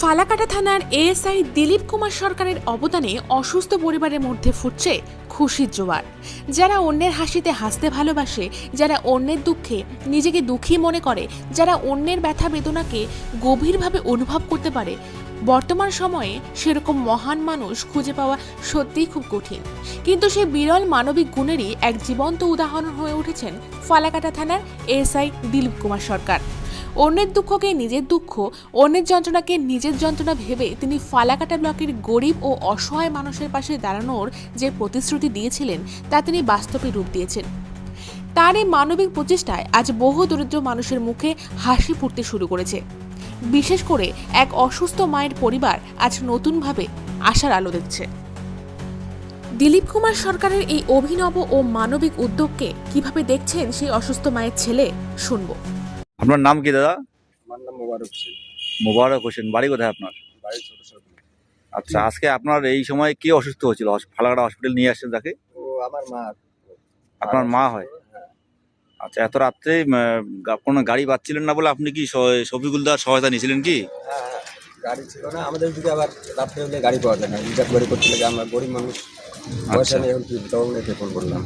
ফালাকাটা থানার এএসআই দিলীপ কুমার সরকারের অবদানে অসুস্থ পরিবারের মধ্যে ফুটছে খুশির জোয়ার। যারা অন্যের হাসিতে হাসতে ভালোবাসে, যারা অন্যের দুঃখে নিজেকে দুঃখী মনে করে, যারা অন্যের ব্যথা বেদনাকে গভীরভাবে অনুভব করতে পারে, বর্তমান সময়ে সেরকম মহান মানুষ খুঁজে পাওয়া সত্যিই খুব কঠিন। কিন্তু সেই বিরল মানবিক গুণেরই এক জীবন্ত উদাহরণ হয়ে উঠেছেন ফালাকাটা থানার এএসআই দিলীপ কুমার সরকার। অন্যের দুঃখকে নিজের দুঃখ, অন্যের যন্ত্রণাকে নিজের যন্ত্রণা ভেবে তিনি ফালাকাটা ব্লকের গরিব ও অসহায় মানুষের পাশে দাঁড়ানোর যে প্রতিশ্রুতি দিয়েছিলেন, তা তিনি বাস্তবে রূপ দিয়েছেন। তার এই মানবিক প্রচেষ্টায় আজ বহু দরিদ্র মানুষের মুখে হাসি ফুটতে শুরু করেছে। বিশেষ করে এক অসুস্থ মায়ের পরিবার আজ নতুনভাবে আশার আলো দেখছে। দিলীপ কুমার সরকারের এই অভিনব ও মানবিক উদ্যোগকে কীভাবে দেখছেন সেই অসুস্থ মায়ের ছেলে, শুনব। আপনার নাম কি দাদা? আমার নাম মোবারক হোসেন। মোবারক হোসেন। বাড়ি কোথায় আপনার? বাড়ি ছোট ছোট আচ্ছা আজকে আপনার এই সময় কে অসুস্থ হয়েছিল? ফালাকাটা হসপিটাল নিয়ে আসছেন তাকে? ও আমার মা। আপনার মা হয়? হ্যাঁ। আচ্ছা এত রাত্রে কোনো গাড়ি পাচ্ছিলেন না বলে আপনি কি স- শফিকুলদার সহায়তা নিয়েছিলেন কি? হ্যাঁ হ্যাঁ গাড়ি ছিল না। আমাদের দিকে আবার রাত্রে হলে গাড়ি পাওয়া যায় না। রিজার্ভ গাড়ি করতে লাগে আমরা গরিব মানুষ। পয়সা আচ্ছা। নেই এখন তখন ফোন করলাম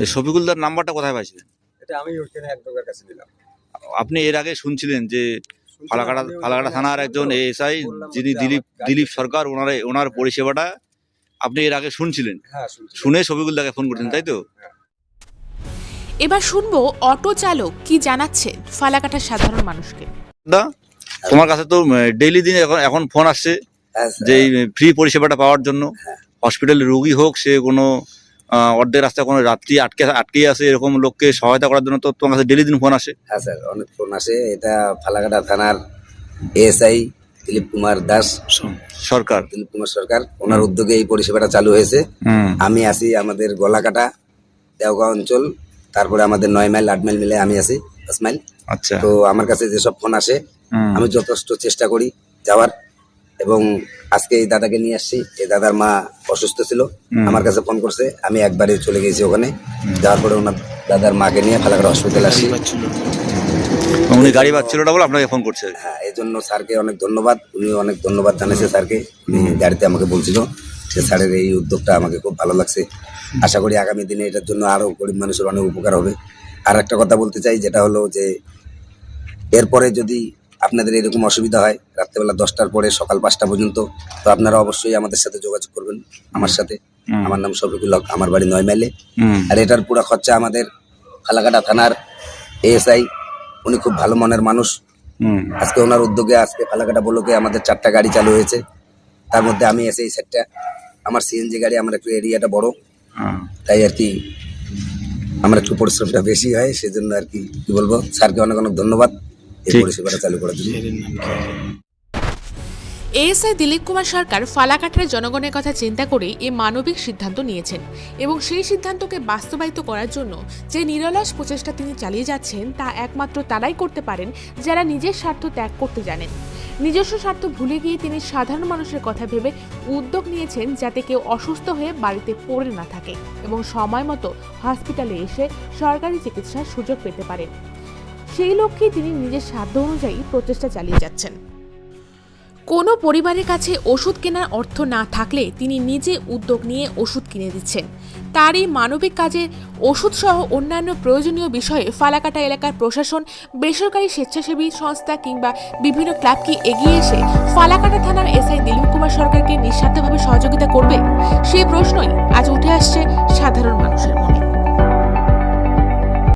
এই শফিকুলদার নাম্বারটা কোথায় পাইছিলেন? এটা আমি ওইখানে এক কাছে দিলাম। আপনি এর আগে শুনছিলেন যে ফালাকাটা ফালাকাটা থানার একজন এএসআই যিনি দিলীপ দিলীপ সরকার ওনার ওনার পরিষেবাটা আপনি এর আগে শুনছিলেন? হ্যাঁ শুনে শফিকুলদাকে ফোন করছেন তাই তো? এবার শুনব অটো চালক কি জানাচ্ছেন ফালাকাটার সাধারণ মানুষকে। দা তোমার কাছে তো ডেইলি দিন এখন এখন ফোন আসছে হ্যাঁ যে ফ্রি পরিষেবাটা পাওয়ার জন্য। হসপিটালে রোগী হোক সে কোনো অর্ধেক রাস্তায় কোনো রাত্রি আটকে আটকে আসে এরকম লোককে সহায়তা করার জন্য তো তোমার কাছে ডেলি দিন ফোন আসে? হ্যাঁ স্যার অনেক ফোন আসে। এটা ফালাকাটা থানার এএসআই দিলীপ কুমার দাস। সরকার। দিলীপ কুমার সরকার ওনার উদ্যোগে এই পরিষেবাটা চালু হয়েছে। আমি আছি আমাদের গলাকাটা দেওগাঁও অঞ্চল তারপরে আমাদের নয় মাইল আট মাইল মিলে আমি আছি দশ মাইল। আচ্ছা। তো আমার কাছে যেসব ফোন আসে আমি যথেষ্ট চেষ্টা করি যাওয়ার। এবং আজকে এই দাদাকে নিয়ে আসছি। এই দাদার মা অসুস্থ ছিল আমার কাছে ফোন করছে আমি একবারে চলে গেছি ওখানে। যাওয়ার পরে ওনার দাদার মাকে নিয়ে ফালাকাটা হসপিটাল আসছি উনি গাড়ি পাচ্ছিল না বলে আপনাকে ফোন করছে? হ্যাঁ এই জন্য স্যারকে অনেক ধন্যবাদ। উনি অনেক ধন্যবাদ জানিয়েছে স্যারকে। উনি গাড়িতে আমাকে বলছিল যে স্যারের এই উদ্যোগটা আমাকে খুব ভালো লাগছে। আশা করি আগামী দিনে এটার জন্য আরও গরিব মানুষের অনেক উপকার হবে। আর একটা কথা বলতে চাই যেটা হলো যে এরপরে যদি আপনাদের এরকম অসুবিধা হয় রাত্রেবেলা দশটার পরে সকাল পাঁচটা পর্যন্ত তো আপনারা অবশ্যই আমাদের সাথে যোগাযোগ করবেন আমার সাথে। আমার নাম শফিকুল হক আমার বাড়ি নয় মাইলে আর এটার পুরো খরচা আমাদের ফালাকাটা থানার এএসআই উনি খুব ভালো মনের মানুষ। আজকে ওনার উদ্যোগে আজকে ফালাকাটা বলোকে আমাদের চারটা গাড়ি চালু হয়েছে। তার মধ্যে আমি এসে এই সেটটা আমার সিএনজি গাড়ি আমার একটু এরিয়াটা বড়। তাই আর কি আমার একটু পরিশ্রমটা বেশি হয় সেজন্য আর কি কি বলব? স্যারকে অনেক অনেক ধন্যবাদ। এই পরিষেবাটা চালু করার জন্য। এএসআই দিলীপ কুমার সরকার ফালাকাটার জনগণের কথা চিন্তা করেই এই মানবিক সিদ্ধান্ত নিয়েছেন এবং সেই সিদ্ধান্তকে বাস্তবায়িত করার জন্য যে নিরলস প্রচেষ্টা তিনি চালিয়ে যাচ্ছেন তা একমাত্র তারাই করতে পারেন যারা নিজের স্বার্থ ত্যাগ করতে জানেন। নিজস্ব স্বার্থ ভুলে গিয়ে তিনি সাধারণ মানুষের কথা ভেবে উদ্যোগ নিয়েছেন যাতে কেউ অসুস্থ হয়ে বাড়িতে পড়ে না থাকে এবং সময় মতো হসপিটালে এসে সরকারি চিকিৎসার সুযোগ পেতে পারেন। সেই লক্ষ্যে তিনি নিজের সাধ্য অনুযায়ী প্রচেষ্টা চালিয়ে যাচ্ছেন। কোনো পরিবারের কাছে ওষুধ কেনার অর্থ না থাকলে তিনি নিজে উদ্যোগ নিয়ে ওষুধ কিনে দিচ্ছেন। তার এই মানবিক কাজে ওষুধ সহ অন্যান্য প্রয়োজনীয় বিষয়ে ফালাকাটা এলাকার প্রশাসন, বেসরকারি স্বেচ্ছাসেবী সংস্থা কিংবা বিভিন্ন ক্লাবকে এগিয়ে এসে ফালাকাটা থানার এসআই দিলীপ কুমার সরকারকে নিঃস্বার্থভাবে সহযোগিতা করবে? সেই প্রশ্নই আজ উঠে আসছে